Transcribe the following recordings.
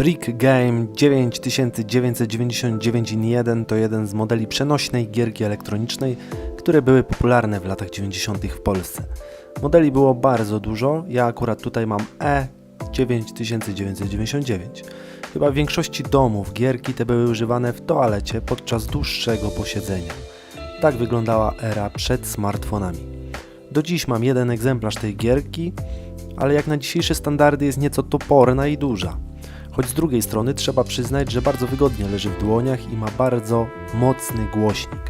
Brick Game 9999 in 1 to jeden z modeli przenośnej gierki elektronicznej, które były popularne w latach 90. w Polsce. Modeli było bardzo dużo, ja akurat tutaj mam E 9999. Chyba w większości domów gierki te były używane w toalecie podczas dłuższego posiedzenia. Tak wyglądała era przed smartfonami. Do dziś mam jeden egzemplarz tej gierki, ale jak na dzisiejsze standardy jest nieco toporna i duża. Choć z drugiej strony trzeba przyznać, że bardzo wygodnie leży w dłoniach i ma bardzo mocny głośnik.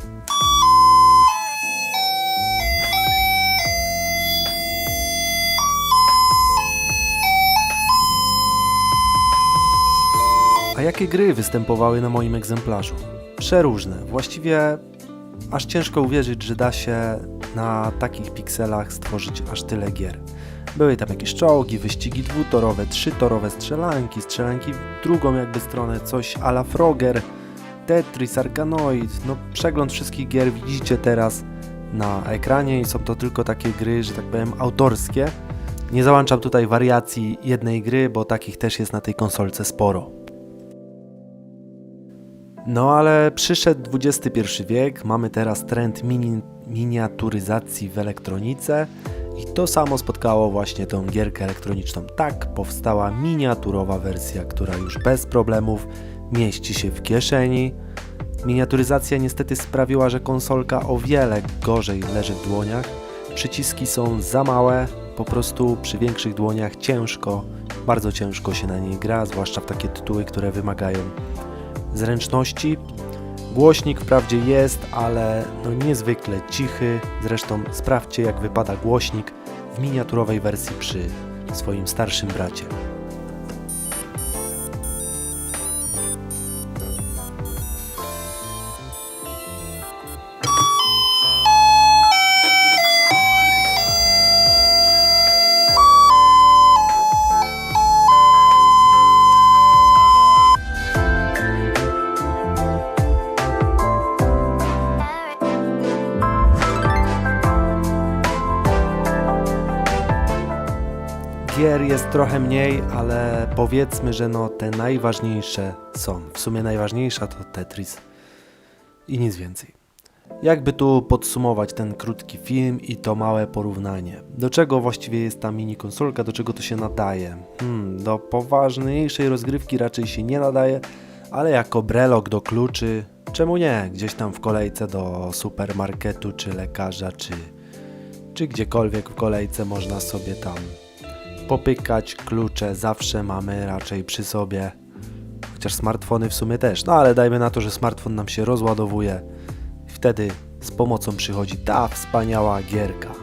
A jakie gry występowały na moim egzemplarzu? Przeróżne. Właściwie aż ciężko uwierzyć, że da się na takich pikselach stworzyć aż tyle gier. Były tam jakieś czołgi, wyścigi dwutorowe, trzytorowe strzelanki, strzelanki w drugą jakby stronę, coś a la Frogger, Tetris, Arkanoid. No przegląd wszystkich gier widzicie teraz na ekranie i są to tylko takie gry, że tak powiem, autorskie. Nie załączam tutaj wariacji jednej gry, bo takich też jest na tej konsolce sporo. No ale przyszedł XXI wiek, mamy teraz trend mini, miniaturyzacji w elektronice i to samo spotkało właśnie tą gierkę elektroniczną. Tak powstała miniaturowa wersja, która już bez problemów mieści się w kieszeni. Miniaturyzacja niestety sprawiła, że konsolka o wiele gorzej leży w dłoniach. Przyciski są za małe, po prostu przy większych dłoniach ciężko, bardzo ciężko się na niej gra, zwłaszcza w takie tytuły, które wymagają zręczności. Głośnik wprawdzie jest, ale no niezwykle cichy. Zresztą sprawdźcie jak wypada głośnik w miniaturowej wersji przy swoim starszym bracie. Gier jest trochę mniej, ale powiedzmy, że no te najważniejsze są. W sumie najważniejsza to Tetris i nic więcej. Jakby tu podsumować ten krótki film i to małe porównanie? Do czego właściwie jest ta mini konsolka, do czego to się nadaje? Hmm, do poważniejszej rozgrywki raczej się nie nadaje, ale jako brelok do kluczy, czemu nie? Gdzieś tam w kolejce do supermarketu, czy lekarza, czy, czy gdziekolwiek w kolejce można sobie tam popykać, klucze zawsze mamy raczej przy sobie. Chociaż smartfony w sumie też. No ale dajmy na to, że smartfon nam się rozładowuje. Wtedy z pomocą przychodzi ta wspaniała gierka.